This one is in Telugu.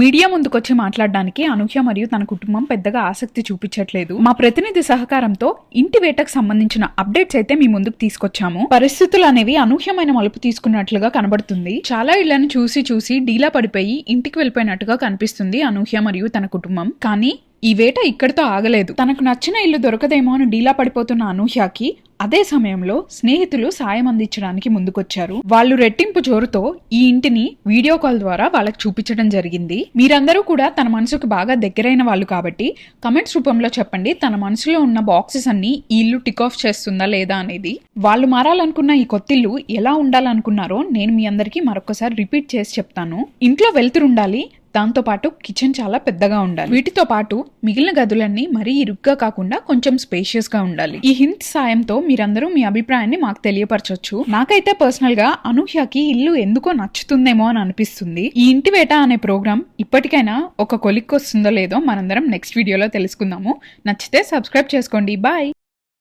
మీడియా ముందుకొచ్చి మాట్లాడడానికి అనూహ్య మరియు తన కుటుంబం పెద్దగా ఆసక్తి చూపించట్లేదు. మా ప్రతినిధి సహకారంతో ఇంటి వేటకు సంబంధించిన అప్డేట్స్ అయితే మీ ముందుకు తీసుకొచ్చాము. పరిస్థితులు అనేవి అనూహ్యమైన మలుపు తీసుకున్నట్లుగా కనబడుతుంది. చాలా ఇళ్ళను చూసి చూసి డీలా పడిపోయి ఇంటికి వెళ్ళిపోయినట్టుగా కనిపిస్తుంది అనూహ్య మరియు తన కుటుంబం. కానీ ఈ వేట ఇక్కడితో ఆగలేదు. తనకు నచ్చిన ఇల్లు దొరకదేమో అని డీలా పడిపోతున్న అనూహ్యకి అదే సమయంలో స్నేహితులు సాయం అందించడానికి ముందుకొచ్చారు. వాళ్ళు రెట్టింపు జోరుతో ఈ ఇంటిని వీడియో కాల్ ద్వారా వాళ్ళకి చూపించడం జరిగింది. మీరందరూ కూడా తన మనసుకు బాగా దగ్గరైన వాళ్ళు కాబట్టి కమెంట్స్ రూపంలో చెప్పండి. తన మనసులో ఉన్న బాక్సెస్ అన్ని ఈ ఇల్లు టిక్ ఆఫ్ చేస్తుందా లేదా అనేది. వాళ్ళు మారాలనుకున్న ఈ కొత్తిల్లు ఎలా ఉండాలనుకున్నారో నేను మీ అందరికీ మరొకసారి రిపీట్ చేసి చెప్తాను. ఇంట్లో వెళ్తురుండాలి ఉండాలి పాటు కిచెన్ చాలా పెద్దగా ఉండాలి. వీటితో పాటు మిగిలిన గదులన్నీ మరీ ఇరుగ్గా కాకుండా కొంచెం స్పేషియస్గా ఉండాలి. ఈ హింట్ సాయంతో మీరందరూ మీ అభిప్రాయాన్ని మాకు తెలియపరచొచ్చు. నాకైతే పర్సనల్గా అనూహ్యకి ఇల్లు ఎందుకో నచ్చుతుందేమో అని అనిపిస్తుంది. ఈ ఇంటి వేట అనే ప్రోగ్రామ్ ఇప్పటికైనా ఒక కొలిక్కి వస్తుందో లేదో మనందరం నెక్స్ట్ వీడియోలో తెలుసుకుందాము. నచ్చితే సబ్స్క్రైబ్ చేసుకోండి. బాయ్